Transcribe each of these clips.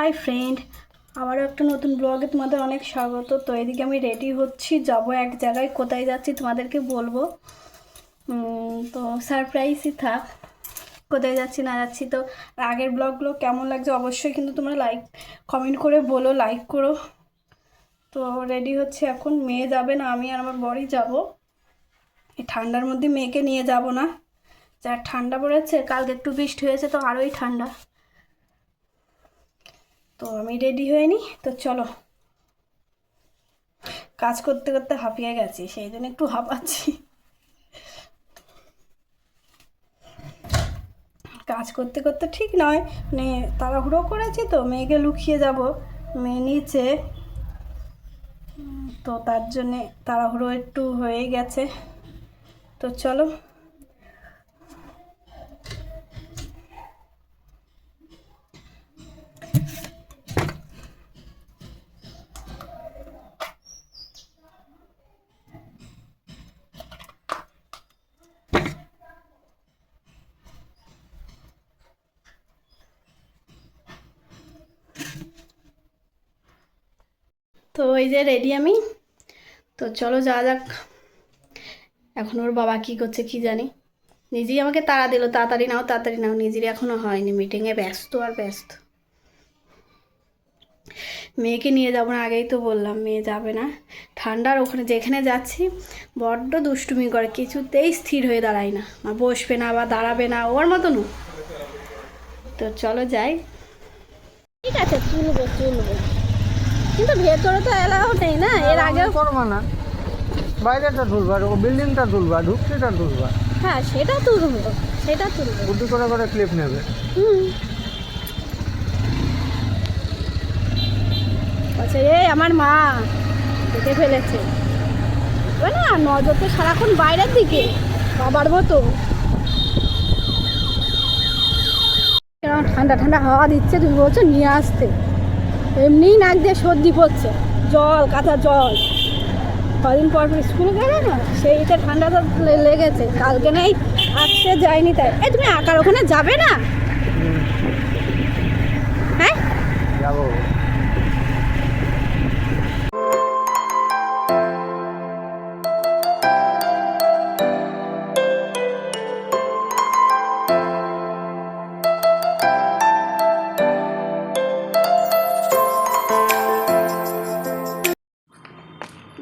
Hi friend আবারও একটা নতুন ব্লগে তোমাদের অনেক স্বাগত। তো এদিকে আমি রেডি হচ্ছি। যাব এক জায়গায়। কোথায় যাচ্ছি তোমাদেরকে বলব? তো সারপ্রাইজই থাক। কোথায় যাচ্ছি, না যাচ্ছি? তো আগের ব্লগগুলো কেমন লাগছে অবশ্যই কিন্তু তোমরা লাইক কমেন্ট করে বলো লাইক করো। তো রেডি হচ্ছে এখন। মেয়ে যাবে না, আমি আর আমার বরই যাব। এই ঠান্ডার মধ্যে মেয়েকে নিয়ে যাব না। যা ঠান্ডা পড়েছে, কালকে একটু বৃষ্টি হয়েছে, তো আরোই ঠান্ডা। তো আমি রেডি হয়ে নি তো চলো। কাজ করতে করতে হাঁপিয়ে গেছি, সেই জন্য একটু হাঁপাচ্ছি। কাজ করতে করতে ঠিক নয় মানে তাড়াহুড়ো করেছি তো, মেয়েকে লুকিয়ে যাব, মেয়ে নিচে। তো তার জন্যে তাড়াহুড়ো একটু হয়ে গেছে। তো চলো তো এই যে রেডি আমি। তো চলো যাওয়া যাক। এখন ওর বাবা কি করছে কি জানি। নিজেই আমাকে তাড়া দিল, তাড়াতাড়ি নাও তাড়াতাড়ি নাও। নিজেরই এখনও হয়নি মিটিংয়ে ব্যস্ত আর ব্যস্ত। মেয়েকে নিয়ে যাব না, আগেই তো বললাম, মেয়ে যাবে না। ঠান্ডার ওখানে যেখানে যাচ্ছি, বড্ড দুষ্টুমি করে, কিছুতেই স্থির হয়ে দাঁড়ায় না। বসবে না বা দাঁড়াবে না, ওর মতন তো চলো যাই। ঠিক আছে তুলবো তুলবো কিন্তু ভেতরে তো এলাও নেই না এর আগেও করবা না। বাইরেটা তুলবা ও বিল্ডিংটা তুলবা ঢুকছিটা তুলবা। হ্যাঁ সেটা তুলবো সেটা তুলবো। বুদ্ধি করে করে ক্লিপ নেবে। হুম। বলছে এ আমার মা দেখে ফেলেছে। না নজর তো সারাক্ষণ বাইরের দিকে বাবার মতো। ঠান্ডা ঠান্ডা হাওয়া দিচ্ছে তুমি বলছো নিয়ে আসতে। এমনিই নাক দিয়ে সর্দি পড়ছে। জল কাঁচা জল। কদিন পর পর স্কুলে গেলে না সেইটা ঠান্ডা তো লেগেছে। কালকে নেই আসতে যায়নি তাই। এ তুমি আঁকার ওখানে যাবে না? হ্যাঁ? যাব।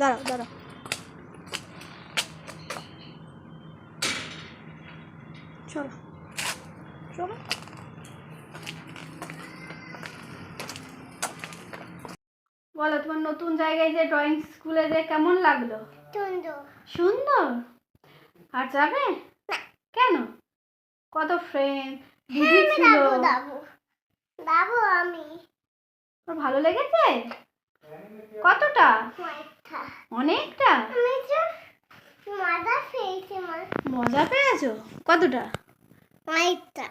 দাঁড়াও দাঁড়াও। চলো চলো। বলো তোমার নতুন জায়গায় যে ড্রয়িং স্কুলে যে কেমন লাগল? সুন্দর। সুন্দর? আর যাবে? কেন? কত ফ্রেন্ড দিদি ছিল। দাবো আমি। ভালো লেগেছে? কতটা? মাইঠা অনেকটা? মজা পেয়েছি মজা পেয়েছ? কতটা? মাইঠা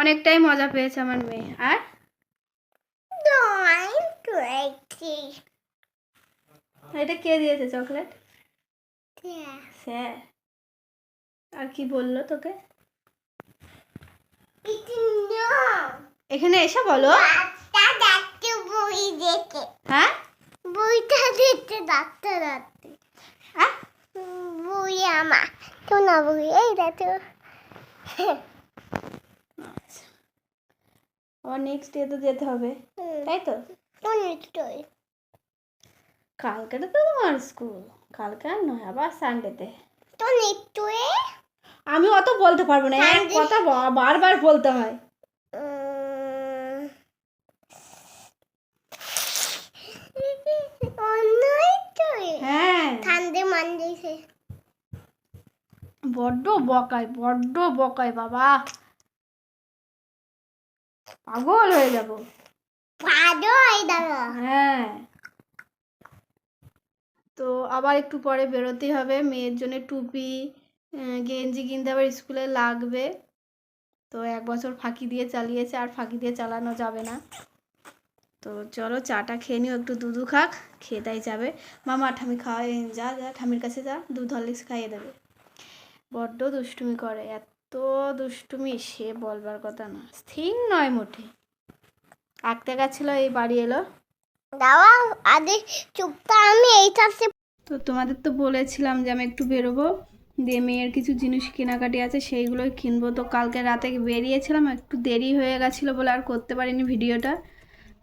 অনেকটাই মজা পেয়েছে আমার মেয়ে। আর? এটা কে দিয়েছে চকলেট? স্যার আর কি বলল তোকে? এখানে এসে বলো। হ্যাঁ? বইটা দেখতে ডাক্তার ডাকতে হ্যাঁ? বই আমার। তো না বই এই দেখো। আবার নেক্সট ডে তো যেতে হবে তাই তো? নিশ্চয়ই কালকে তো তোমার স্কুল কালকে আর নয় আবার সানডেতে তো। নিশ্চয়ই আমি অত বলতে পারব না এক কথা বারবার বলতে হয় উম, অন্যই হ্যাঁ ঠান্ডে মানছে বড্ড বকায় বড্ড বকায় বাবা। পাগল হয়ে যাব। ভালো হয় দাদা। হ্যাঁ। তো আবার একটু পরে বেরোতে হবে। মেয়ের জন্য টুপি গেঞ্জি কিনতে আবার স্কুলে লাগবে। তো এক বছর ফাঁকি দিয়ে চালিয়েছে আর ফাঁকি দিয়ে চালানো যাবে না। তো চলো চাটা খেয়ে নিও একটু দুধু খাক খেয়ে তাই যাবে। মামা ঠামি খাওয়াই যা যা ঠামির কাছে যা দুধ হরলিক্স খাইয়ে দেবে। বড্ড দুষ্টুমি করে এত দুষ্টুমি সে বলবার কথা না। স্থির নয় মোটে আঁকতে গেছিল এই বাড়ি এলো। দাওয়া চুপটা আমি এইটা তো তোমাদের তো বলেছিলাম যে আমি একটু বেরোবো। দিয়ে মেয়ের কিছু জিনিস কেনাকাটি আছে সেইগুলোই কিনবো। তো কালকে রাতে বেরিয়েছিলাম একটু দেরি হয়ে গেছিল বলে আর করতে পারিনি ভিডিওটা।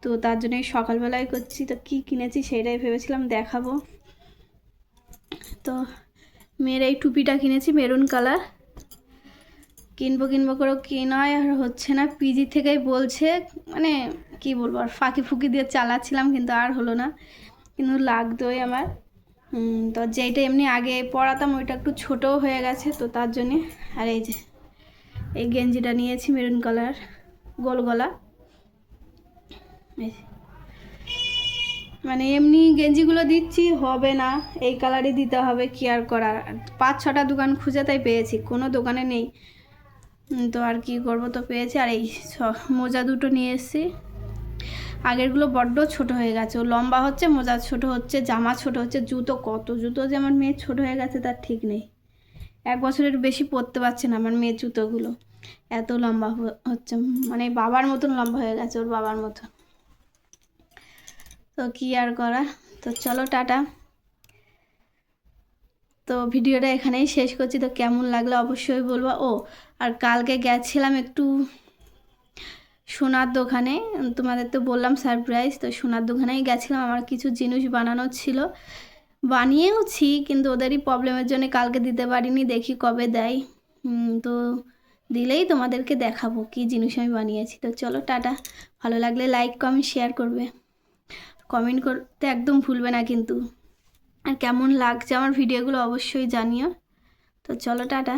তো তার জন্য এই সকালবেলায় করছি। তো কি কিনেছি সেটাই ভেবেছিলাম দেখাবো। তো মেয়ের এই টুপিটা কিনেছি, মেরুন কালার। কিনবো কিনবো করে কেনাই আর হচ্ছে না পিজি থেকেই বলছে মানে কি বলব, আর ফাঁকি ফুঁকি দিয়ে চালাচ্ছিলাম, কিন্তু আর হলো না। কিন্তু লাগতোই আমার। তো যেইটা এমনি আগে পরাতাম, ওইটা একটু ছোটও হয়ে গেছে, তো তার জন্যে। আর এই যে, এই গেঞ্জিটা নিয়েছি, মেরুন কালার, গোল গলা। মানে এমনি গেঞ্জিগুলো দিচ্ছি, হবে না। এই কালারই দিতে হবে, কি আর করার? পাঁচ, ছটা দোকান খুঁজে তাই পেয়েছি, কোনো দোকানে নেই। তো আর কি করব তো পেয়েছি। আর এই মোজা দুটো নিয়ে এসেছি। আগেরগুলো বড্ড ছোট হয়ে গেছে। ও লম্বা হচ্ছে, মোজা ছোট হচ্ছে, জামা ছোট হচ্ছে, জুতো কত? জুতো যে আমার মেয়ে ছোট হয়ে গেছে, তার ঠিক নেই। এক বছরের বেশি পরতে পারছে না আমার মেয়ের জুতোগুলো। এত লম্বা হচ্ছে মানে বাবার মতন লম্বা হয়ে গেছে ওর বাবার মতন। তো কি আর করা? তো চলো, টাটা। তো ভিডিওটা এখানেই শেষ করছি। তো কেমন লাগল অবশ্যই বলব। ও, আর কালকে গেছিলাম একটু সোনার দোকানে। তোমাদের তো বললাম সারপ্রাইজ তো সোনার দোকানেই গেছিলাম। আমার কিছু জিনিস বানানোর ছিল। বানিয়েওছি, কিন্তু ওদেরই প্রবলেমের জন্য কালকে দিতে পারিনি। দেখি কবে দেয়। তো দিলেই তোমাদেরকে দেখাবো কি জিনিস আমি বানিয়েছি। তো চলো, টাটা। ভালো লাগলে লাইক কমেন্ট শেয়ার করবে। কমেন্ট করতে একদম ভুলবে না কিন্তু। আর কেমন লাগছে আমার ভিডিওগুলো অবশ্যই জানিও। তো চলো, টাটা।